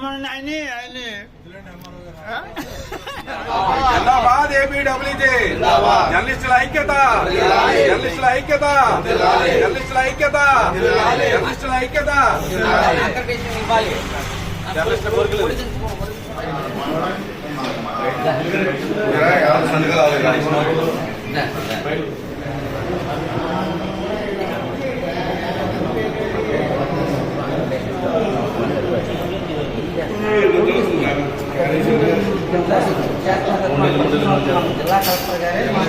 చూడండి ఆయన ఆయన. జిందాబాద్ ఏపీడబ్ల్యూజే. జర్నలిస్టుల ఐక్యత. జర్నలిస్టుల ఐక్యత. జర్నలిస్టుల ఐక్యత. జర్నలిస్టుల ఐక్యత. జర్నలిస్టుల కోరికలు. జిల్లా కలెక్టర్ గారే మా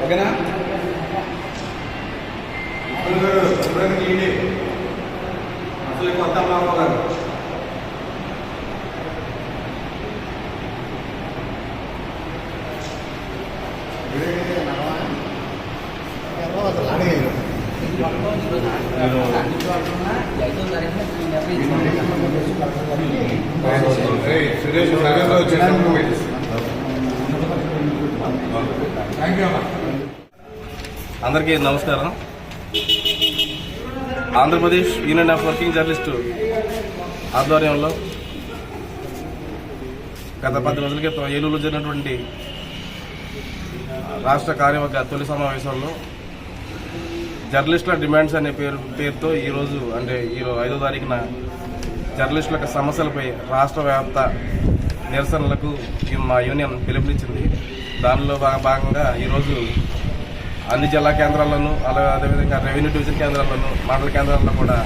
ఓకేనా అసలు కొత్త రామారావు గారు ఐదో సురేష్ అందరికీ నమస్కారం. Andhra Pradesh union of working journalist ఆధ్వర్యంలో గత పది రోజుల క్రితం ఏలూరులో జరిగినటువంటి రాష్ట్ర కార్యవర్గ తొలి సమావేశంలో జర్నలిస్టుల డిమాండ్స్ అనే పేరు పేరుతో ఈరోజు అంటే ఈరోజు ఐదో తారీఖున జర్నలిస్టుల యొక్క సమస్యలపై రాష్ట్ర వ్యాప్త నిరసనలకు మా యూనియన్ పిలుపునిచ్చింది. దానిలో భాగంగా ఈరోజు అన్ని జిల్లా కేంద్రాల్లోనూ అలాగే అదేవిధంగా రెవెన్యూ డివిజన్ కేంద్రాల్లోనూ మండల కేంద్రాల్లో కూడా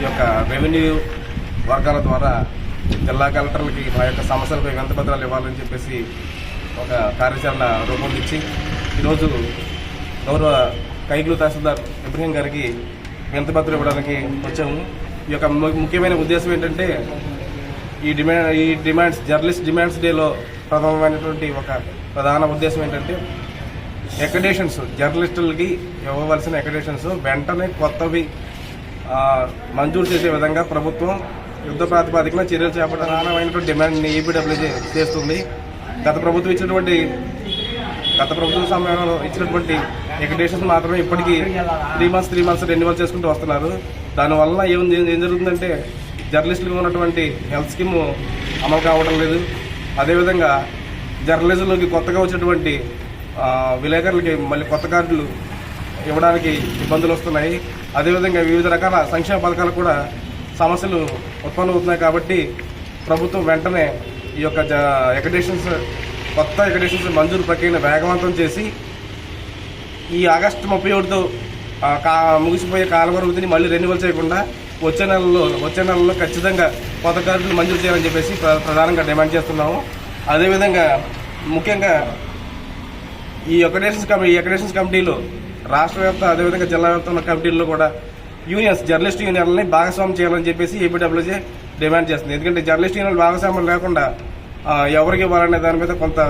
ఈ యొక్క రెవెన్యూ వర్గాల ద్వారా జిల్లా కలెక్టర్లకి మా యొక్క సమస్యలపై వింతపత్రాలు ఇవ్వాలని చెప్పేసి ఒక కార్యాచరణ రూపొందించి ఈరోజు గౌరవ కైగులు తహసీల్దార్ ఇబ్రహీం గారికి వింతపత్రం ఇవ్వడానికి వచ్చాము. ఈ యొక్క ముఖ్యమైన ఉద్దేశం ఏంటంటే ఈ డిమాండ్ ఈ డిమాండ్స్ జర్నలిస్ట్ డిమాండ్స్ డేలో ప్రథమమైనటువంటి ఒక ప్రధాన ఉద్దేశం ఏంటంటే అకడేషన్స్ జర్నలిస్టులకి ఇవ్వవలసిన అకడేషన్స్ వెంటనే కొత్తవి మంజూరు చేసే విధంగా ప్రభుత్వం యుద్ధ ప్రాతిపదికన చర్యలు చేపట్టాలని డిమాండ్ని ఏపీడబ్ల్యూజే చేస్తుంది. గత ప్రభుత్వం ఇచ్చినటువంటి గత ప్రభుత్వ సమయంలో ఇచ్చినటువంటి ఎకడేషన్స్ మాత్రమే ఇప్పటికీ three months three months renewal చేసుకుంటూ వస్తున్నారు. దానివల్ల ఏం ఏం జరుగుతుందంటే జర్నలిస్టులకు ఉన్నటువంటి హెల్త్ స్కీమ్ అమలు కావడం లేదు. అదేవిధంగా జర్నలిజంలోకి కొత్తగా వచ్చినటువంటి విలేకరులకి మళ్ళీ కొత్త కార్డులు ఇవ్వడానికి ఇబ్బందులు వస్తున్నాయి. అదేవిధంగా వివిధ రకాల సంక్షేమ పథకాలు కూడా సమస్యలు ఉత్పన్నమవుతున్నాయి కాబట్టి ప్రభుత్వం వెంటనే ఈ యొక్క ఎకడేషన్స్ కొత్త ఎకడేషన్స్ మంజూరు ప్రక్రియను వేగవంతం చేసి ఈ ఆగస్టు ముప్పై ఒకటితో కా ముగిసిపోయే కాల మళ్ళీ రెన్యువల్ చేయకుండా వచ్చే నెలలో వచ్చే నెలలో ఖచ్చితంగా కొత్త కార్డులు మంజూరు చేయాలని చెప్పేసి ప్ర- ప్రధానంగా డిమాండ్ చేస్తున్నాము. అదేవిధంగా ముఖ్యంగా ఈ ఎకడేషన్స్ కమిటీ ఈ ఎకడేషన్స్ కమిటీలో రాష్ట్ర వ్యాప్త అదేవిధంగా జిల్లా వ్యాప్త ఉన్న కమిటీల్లో కూడా యూనియన్స్ జర్నలిస్ట్ యూనియన్లని భాగస్వామ్యం చేయాలని చెప్పేసి ఏపీడబ్ల్యూజే డిమాండ్ చేస్తుంది. ఎందుకంటే జర్నలిస్ట్ యూనియన్ భాగస్వామ్యం లేకుండా ఎవరికి ఇవ్వాలనే దాని మీద కొంత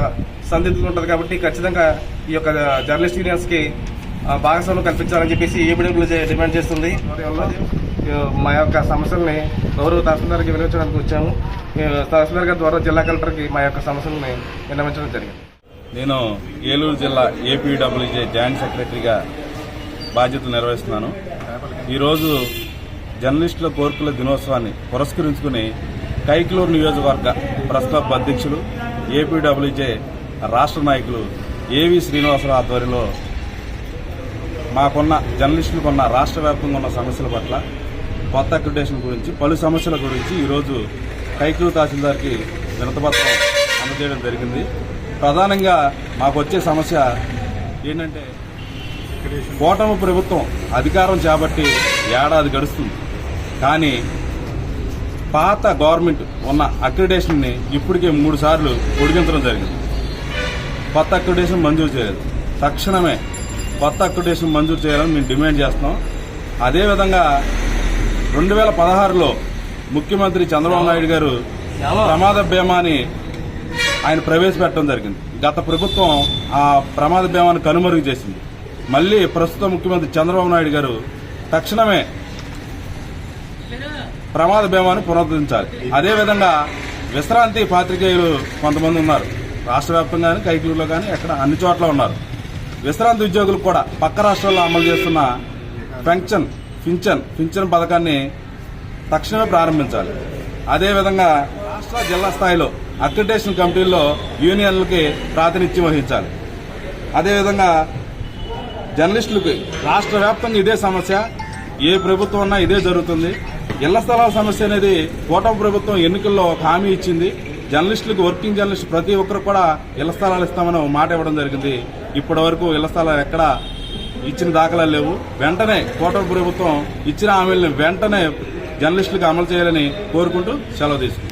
సందిగ్ధత ఉంటుంది కాబట్టి ఖచ్చితంగా ఈ యొక్క జర్నలిస్ట్ యూనియన్స్కి ఆ, భాగస్వామ్యం కల్పించాలని చెప్పేసి ఏపీడబ్ల్యూజే డిమాండ్ చేస్తుంది. మా యొక్క సమస్యల్ని గౌరవ తహసీల్దార్కి వినియోగించడానికి వచ్చాము. తహసీల్దార్ గారి ద్వారా జిల్లా కలెక్టర్కి మా యొక్క సమస్యల్ని విన్నవించడం జరిగింది. నేను ఏలూరు జిల్లా ఏపీడబ్ల్యూజే జాయింట్ సెక్రటరీగా బాధ్యతలు నిర్వహిస్తున్నాను. ఈరోజు జర్నలిస్టుల కోర్కుల దినోత్సవాన్ని పురస్కరించుకుని కైక్లూరు నియోజకవర్గ ప్రెస్ క్లబ్ అధ్యక్షులు ఏపీడబ్ల్యూజే రాష్ట్ర నాయకులు ఏవి శ్రీనివాసరావు ఆధ్వర్యంలో మాకున్న జర్నలిస్టులకున్న రాష్ట్ర వ్యాప్తంగా ఉన్న సమస్యల పట్ల కొత్త అక్రిడేషన్ గురించి పలు సమస్యల గురించి ఈరోజు కైక్లూరు తహసీల్దార్కి వినతపత్రం అందజేయడం జరిగింది. ప్రధానంగా మాకు వచ్చే సమస్య ఏంటంటే కూటమి ప్రభుత్వం అధికారం చేపట్టి ఏడాది గడుస్తుంది. కానీ పాత గవర్నమెంట్ ఉన్న అక్రిడేషన్ని ఇప్పటికే మూడు సార్లు పొడిగించడం జరిగింది. కొత్త అక్రిడేషన్ మంజూరు చేయలేదు. తక్షణమే కొత్త అక్రిడేషన్ మంజూరు చేయాలని మేము డిమాండ్ చేస్తున్నాం. అదేవిధంగా రెండు వేల పదహారులో ముఖ్యమంత్రి చంద్రబాబు నాయుడు గారు ప్రమాద బీమాని ఆయన ప్రవేశపెట్టడం జరిగింది. గత ప్రభుత్వం ఆ ప్రమాద బీమాను కనుమరుగు చేసింది. మళ్ళీ ప్రస్తుత ముఖ్యమంత్రి చంద్రబాబు నాయుడు గారు తక్షణమే ప్రమాద భీమాను పునరుద్ధరించాలి. అదేవిధంగా విశ్రాంతి పాత్రికేయులు కొంతమంది ఉన్నారు. రాష్ట్ర వ్యాప్తంగా కానీ కైకూరులో కానీ ఎక్కడ అన్ని చోట్ల ఉన్నారు. విశ్రాంతి ఉద్యోగులు కూడా పక్క రాష్ట్రాల్లో అమలు చేస్తున్న పెన్షన్ పింఛన్ పింఛన్ పథకాన్ని తక్షణమే ప్రారంభించాలి. అదేవిధంగా రాష్ట్ర జిల్లా స్థాయిలో అక్రిటేషన్ కమిటీల్లో యూనియన్లకి ప్రాతినిధ్యం వహించాలి. అదేవిధంగా జర్నలిస్టులకు రాష్ట్ర వ్యాప్తంగా ఇదే సమస్య ఏ ప్రభుత్వం ఉన్నా ఇదే జరుగుతుంది. ఇళ్ళ స్థలాల సమస్య అనేది కూటమి ప్రభుత్వం ఎన్నికల్లో ఒక హామీ ఇచ్చింది. జర్నలిస్టులకు వర్కింగ్ జర్నలిస్ట్ ప్రతి ఒక్కరు కూడా ఇళ్ళ స్థలాలు ఇస్తామని మాట ఇవ్వడం జరిగింది. ఇప్పటి వరకు ఇళ్ళ స్థలాలు ఎక్కడ ఇచ్చిన దాఖలాలు లేవు. వెంటనే కూటమి ప్రభుత్వం ఇచ్చిన హామీలను వెంటనే జర్నలిస్టులకు అమలు చేయాలని కోరుకుంటూ సెలవు తీసుకుంటాం